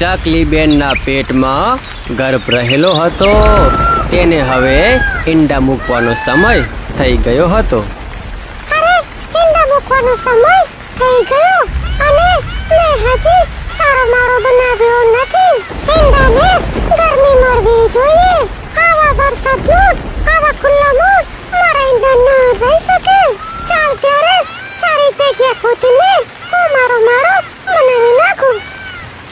ચકલીબેનના પેટમાં ગર્ભ રહેલો હતો. તેને હવે ઈંડા મૂકવાનો સમય થઈ ગયો હતો. અરે, ઈંડા મૂકવાનો સમય થઈ ગયો અને મેં હજી સારો મારો બનાવ્યો નથી. ઈંડાને ગરમી મળવી જોઈએ આવા વરસાદમાં આવા ખુલ્લામાં મારા ઈંડા ન રહી શકે ચાલ ત્યારે સારી જગ્યા ખોદીને હું મારો માળો બનાવી નાખું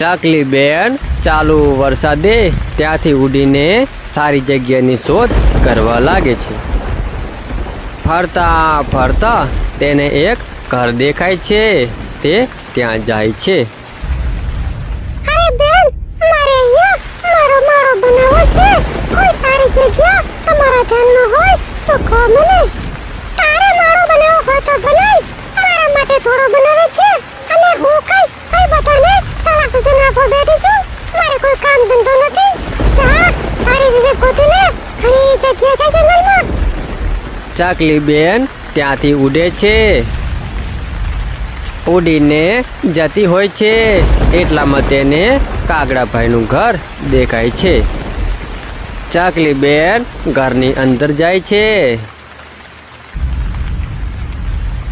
ચકલીબેન ચાલુ વરસાદે ત્યાંથી ઉડીને સારી જગ્યાની શોધ કરવા લાગે છે. ફરતા ફરતા તેને એક ઘર દેખાય છે, તે ત્યાં જાય છે. અરે બેન છે. કોઈ સારી જગ્યા તમારા ધ્યાનમાં હોય તો કહો મને. તારે માળો બનાવવો હોય તો બનાવ મારા માટે થોડો બનાવે છે અને હું કઈ કઈ બધાને સલાહ ના પર બેઠી છું. મારે કોઈ કામ ધંધો નથી. જા તારી રીતે ગોતી લે ઘણી જગ્યા છે જંગલમાં. ચકલીબેન ત્યાંથી ઉડે છે. ઉડીને જતી હોય છે. એટલામાં તેને કાગડાભાઈનું ઘર દેખાય છે. ચાકલી બેન ઘરની અંદર જાય છે.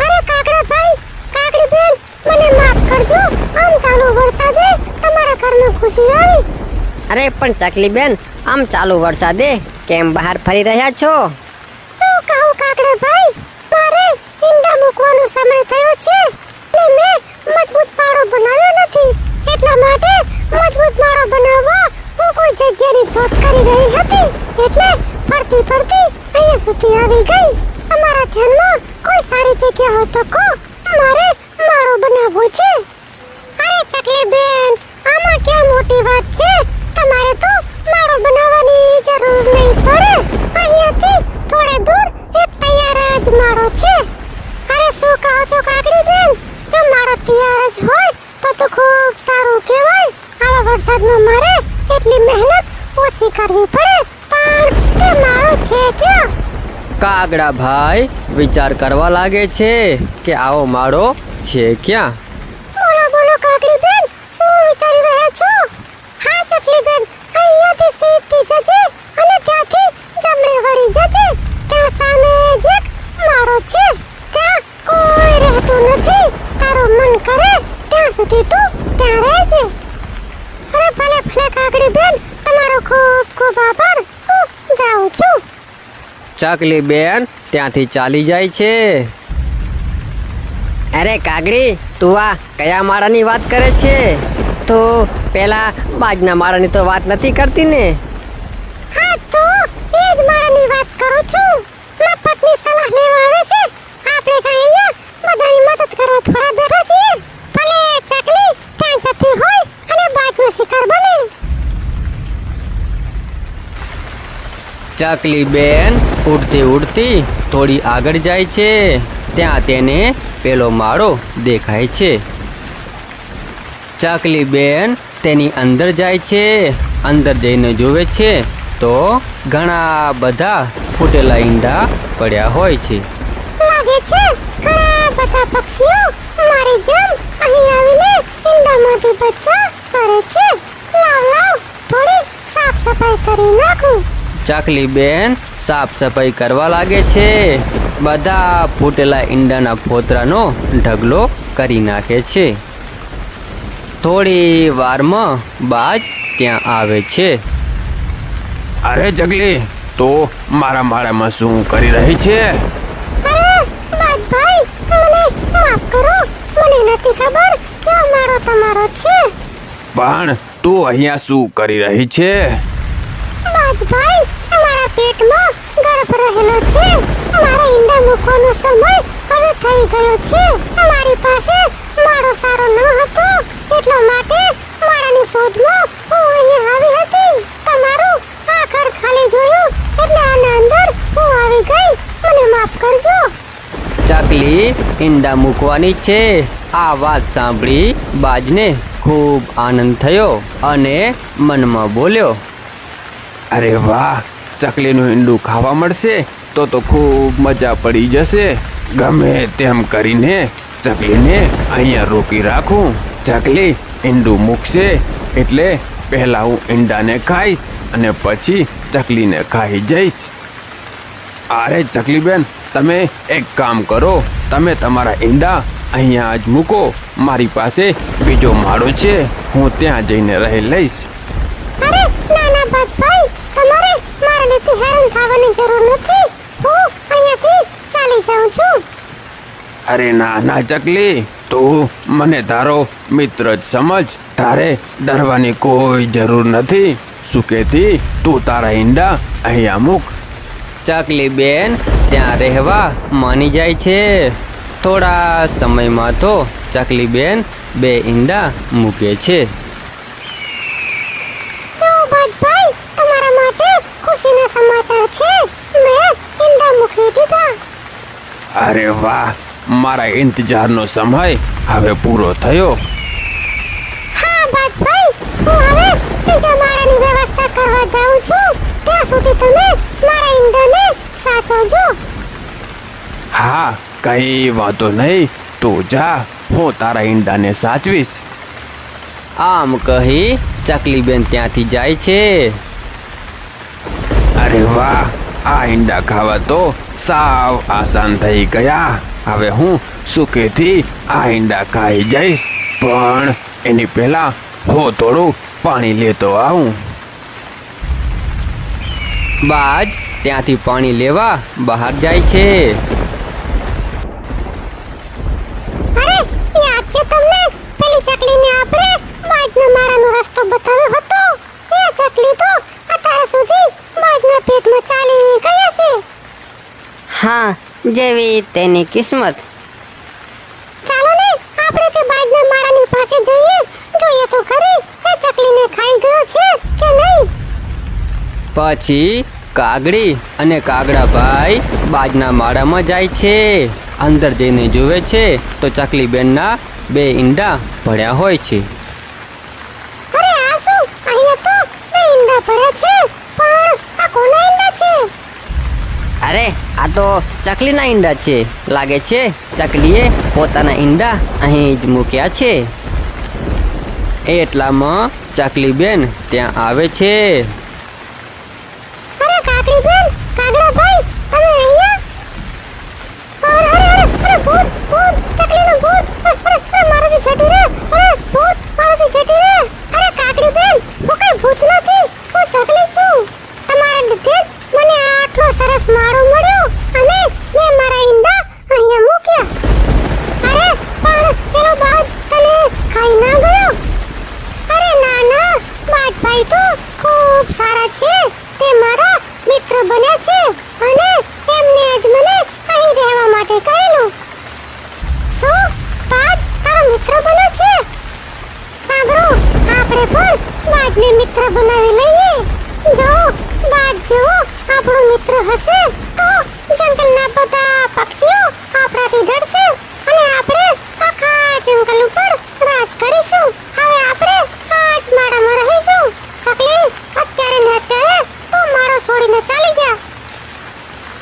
અરે કાકડા ભાઈ કાકડી બેન મને માફ કરજો. આમ ચાલુ વરસાદે તમારા ઘરમાં ખુશી આવી. અરે પણ ચકલી બેન આમ ચાલુ વરસાદે કેમ બહાર ફરી રહ્યા છો? તો કહું કાકડે ભાઈ મારે ઈંડા મૂકવાનો સમય થયો છે ને મેં મજબૂત માળો બનાવ્યો નથી. એટલા માટે મજબૂત માળો બનાવવા હું કોઈ જગ્યાની શોધ કરી રહી હતી. એટલે ફરતી ફરતી અહીંયા સુધી આવી ગઈ. અમારા ધ્યાનમાં કોઈ સારી જગ્યા હોય તો કહો મારે માળો બનાવવો છે અરે ચકલી બેન આમાં ક્યાં મોટી વાત છે તમારે તો માળો બનાવવાની જરૂર નહીં પડે અહીંયાથી થોડે દૂર એક તૈયાર જ માળો છે અરે શું કહો છો કાકડી બેન જો માળો તૈયાર જ હોય તો તો ખૂબ સારું કહેવાય આવા વરસાદમાં મારે એટલી મહેનત ઓછી કરવી પડે? પણ તે મારો છે ક્યાં? કાગડાભાઈ વિચાર કરવા લાગે છે કે આવો માળો છે ક્યાં? બોલો બોલો કાગડી બેન શું વિચારી રહ્યા છો? હા ચકલી બેન અહીંયાથી સીધી જજે અને ત્યાંથી જમણે વળી જજે. ત્યાં સામે જ એક માળો છે. ત્યાં કોઈ રહેતું નથી. તારું મન કરે ત્યાં સુધી તું ત્યાં રહેજે. અરે ભલે ભલે કાગડી બેન તમારો ખૂબ ખૂબ આભાર. હું જાઉં છું. ચકલીબેન ત્યાંથી ચાલી જાય છે. અરે કાગડી તું આ કયા માળાની વાત કરે છે? તો પેલા બાજના માળાની તો વાત નથી કરતી ને હા તો એ જ મારાની વાત કરું છું મફતની સલાહ લેવા આવે છે આપણે કાંઈ અહીંયા બધાની મદદ કરવા થોડા બેઠા છીએ ભલે ચકલી ત્યાં જતી હોય અને બાજનો શિકાર બને ચકલીબેન ઉડતી ઉડતી થોડી આગળ જાય છે. ત્યાં તેને પેલો માળો દેખાય છે. ચકલીબેન તેની અંદર જાય છે. અંદર જઈને જુએ છે તો ઘણા બધા ફૂટેલા ઈંડા પડ્યા હોય છે. ઈંડામાંથી બચ્ચા કરે છે. લાવ લાવ, થોડી સાફ સફાઈ કરી નાખું. ચકલીબેન સાફ સફાઈ કરવા લાગે છે. બધા ફૂટેલા ઈંડાના ફોતરાનો ઢગલો કરી નાખે છે. થોડી વારમાં બાજ ત્યાં આવે છે. અરે ચકલી તો મારા માળામાં શું કરી રહી છે? અરે મને માફ કરો. મને નથી ખબર કે આ તમારો છે. પણ તું અહીંયા શું કરી રહી છે? મારા પેટમાં ગર્ભ રહેલો છે. મારા ઈંડા મૂકવાનો સમય હવે થઈ ગયો છે. મારી પાસે મારો સારો ન હતો એટલા માટે મારાની શોધમાં હું અહીં આવી હતી. તમારું આ ઘર ખાલી જોયું એટલે આના અંદર હું આવી ગઈ. મને માફ કરજો. ચકલી, ઈંડા મૂકવાની છે. આ વાત સાંભળી બાજને ખૂબ આનંદ થયો અને મનમાં બોલ્યો, અરે વાહ ચકલીનું ઈંડું ખાવા મળશે, તો તો ખૂબ મજા પડી જશે. ગમે તેમ કરીને ચકલીને અહીંયા રોકી રાખું. ચકલી ઈંડું મૂકશે, એટલે પહેલા હું ઈંડાને ખાઈશ અને પછી ચકલીને ખાઈ જઈશ. અરે ચકલીબેન, તમે એક કામ કરો. તમે તમારા ઈંડા અહીંયા જ મૂકો. મારી પાસે બીજો માળો છે. હું ત્યાં જઈને રહી લઈશ. અરે, નાના ભાઈ મારા હેરાન થવાની જરૂર નથી. હું અહીંયાથી ચાલી જાઉં છું. અરે ના ના ચકલી. તું મને તારો મિત્ર જ સમજ. તારે ડરવાની કોઈ જરૂર નથી. સુકેથી તું તારા ઈંડા અહીંયા મૂક. ચકલી બેન ત્યાં રહેવા માની જાય છે. થોડા સમયમાં તો ચકલી બેન બે ઈંડા મૂકે છે તો ભાઈ તમારા માટે ખુશીના સમાચાર છે મેં ઈંડા મૂકી દીધા અરે વાહ મારા ઇંતજારનો સમય હવે પૂરો થયો. હા ભાઈ હું હવે બીજા વ્યવસ્થા કરવા જાઉં છું. ત્યાં સુધી તમે મારા ઈંડાને સાચવજો. હા કઈ વાંધો નહીં તું જા હું તારા ઈંડાને સાચવીશ. આમ કહી ચકલીબેન ત્યાંથી જાય છે. અરે વાહ આ ઈંડા ખાવા તો સાવ આસાન થઈ ગયા. હવે હું સુખેથી આ ઈંડા ખાઈ જઈશ. પણ એની પહેલા હું થોડું પાણી લેતો આવું. બાજ, ત્યાંથી પાણી લેવા બહાર જાય છે. અરે, યાદ છે તમને? પેલી ચકલીને આપણે બાજના માળાનો રસ્તો બતાવ્યો હતો? એ ચકલી તો અત્યાર સુધી બાજના પેટમાં ચાલી હા જેવી તેની કિસ્મત. ચાલો ને આપણે તે બાજના માળાની પાસે જઈએ. જોઈએ તો ખરી એ ચકલીને ખાઈ ગયો છે કે નહીં? પછી કાગડી અને કાગડાભાઈ બાજના માળામાં જાય છે. અંદર જઈને જુએ છે તો ચકલી બેનના બે ઈંડા ભર્યા હોય છે. અરે આ શું? અહીંયા તો બે ઈંડા ભર્યા છે પણ આ કોના ઈંડા છે? અરે આ તો ચકલીના ઈંડા છે. લાગે છે ચકલીએ પોતાના ઈંડા અહીં જ મૂક્યા છે. એટલામાં ચકલી બેન ત્યાં આવે છે. સરસ માળો મળ્યો અને મેં મારા ઈંડા અહીંયા મૂક્યા અરે પણ પેલો બાજ તને ખાઈ ના ગયો અરે ના ના બાજભાઈ તો ખૂબ સારા છે તે મારા મિત્ર બન્યા છે અને એમને જ મને અહીં રહેવા માટે કહેલું શું બાજ તારો મિત્ર બને છે? સાંભળો, આપણે પણ બાજને મિત્ર બનાવી લઈએ. જો બાજ જેવો આપણો મિત્ર હશે, તો જંગલના બધા પક્ષીઓ આપણાથી ડરશે અને આપણે આખા જંગલ ઉપર રાજ કરીશું હવે આપણે આ જ માળામાં રહીશું ચકલી અત્યારે ને અત્યારે તું માળો છોડીને ચાલી જા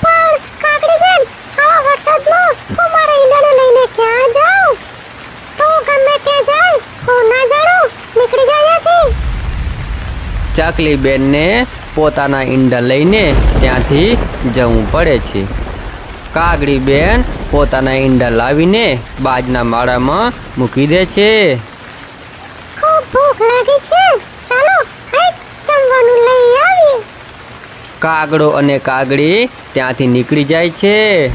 પણ કાકડી બેન આવા વરસાદમાં હું મારા ઈંડાને લઈને ક્યાં જાઉં તો ગમે ત્યાં જાય હું ના જાણું નીકળી જાય અહીંયાથી ચકલી બેનને પોતાના ઈંડા લઈને ત્યાંથી જવું પડે છે. કાગડીબેન પોતાના ઈંડા લાવીને બાજના માળામાં મૂકી દે છે. ખૂબ ભૂખ લાગી છે. ચાલો કંઈક જમવાનું લઈ આવીએ. કાગડો અને કાગડી ત્યાંથી નીકળી જાય છે.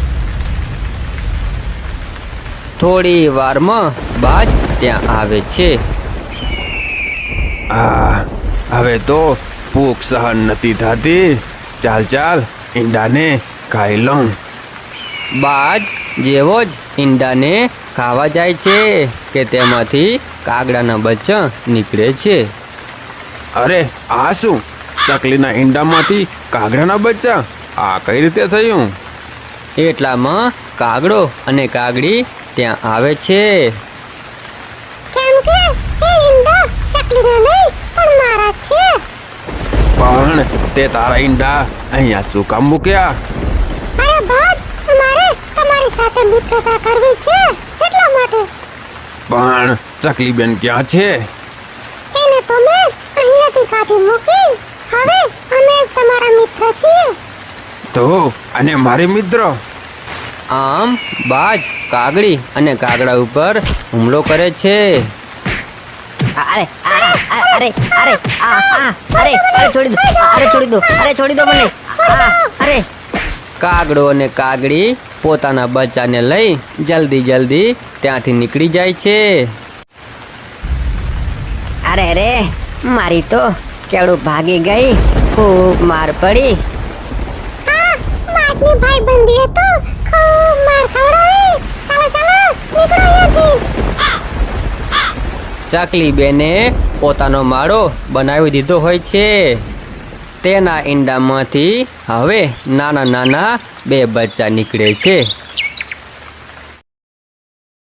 થોડી વારમાં બાજ ત્યાં આવે છે. આ હવે તો ભૂખ સહન નથી થતી. ચાલ ચાલ, ઈંડાને ખાઈ લઉં. બાજ જેવો જ ઈંડાને ખાવા જાય છે કે તેમાંથી કાગડાના બચ્ચા નીકળે છે. અરે, આ શું? ચકલીના ઈંડામાંથી કાગડાના બચ્ચા? આ કઈ રીતે થયું? એટલામાં કાગડો અને કાગડી ત્યાં આવે છે. કેમ કે ઈંડા ચકલીના નહીં પણ મારા છે. પણ તે તારા ઈંડા અહીંયા શું કામ મૂક્યા? અરે બાજ મારે તમારી સાથે મિત્રતા કરવી છે એટલા માટે. પણ ચકલીબેન ક્યાં છે? એને તો મેં અહીંયાથી કાઢી મૂકી હવે અમે તમારા મિત્ર છીએ. તો અને મારે મિત્ર? આમ બાજ કાગડી અને કાગડા ઉપર હુમલો કરે છે. અરે અરે અરે આ આ અરે અરે છોડી દો અરે છોડી દો અરે છોડી દો મને. આ, અરે. કાગડો અને કાગડી પોતાના બચ્ચાને લઈ જલ્દી જલ્દી ત્યાંથી નીકળી જાય છે. અરે રે મારી તો કેળું ભાગી ગઈ ખૂબ માર પડી. હા બાજની ભાઈબંધી હતો ખૂબ માર ખવડાવી. ચાલો ચાલો નીકળો અહીંયાથી. ચકલી બેને પોતાનો માળો બનાવી દીધો હોય છે. તેના ઈંડામાંથી હવે નાના નાના બે બચ્ચા નીકળે છે.